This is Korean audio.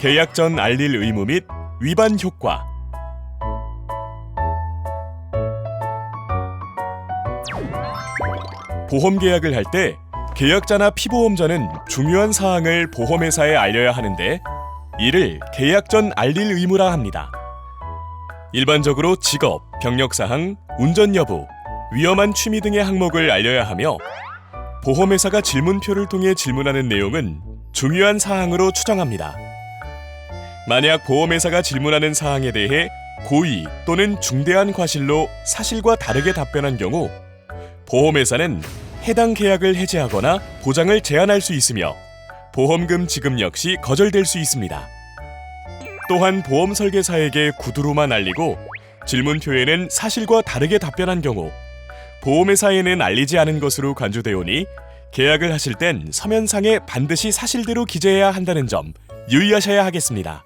계약 전 알릴 의무 및 위반 효과 보험 계약을 할 때 계약자나 피보험자는 중요한 사항을 보험회사에 알려야 하는데 이를 계약 전 알릴 의무라 합니다. 일반적으로 직업, 병력 사항, 운전 여부, 위험한 취미 등의 항목을 알려야 하며 보험회사가 질문표를 통해 질문하는 내용은 중요한 사항으로 추정합니다. 만약 보험회사가 질문하는 사항에 대해 고의 또는 중대한 과실로 사실과 다르게 답변한 경우 보험회사는 해당 계약을 해지하거나 보장을 제한할 수 있으며 보험금 지급 역시 거절될 수 있습니다. 또한 보험 설계사에게 구두로만 알리고 질문표에는 사실과 다르게 답변한 경우 보험회사에는 알리지 않은 것으로 간주되오니 계약을 하실 땐 서면상에 반드시 사실대로 기재해야 한다는 점 유의하셔야 하겠습니다.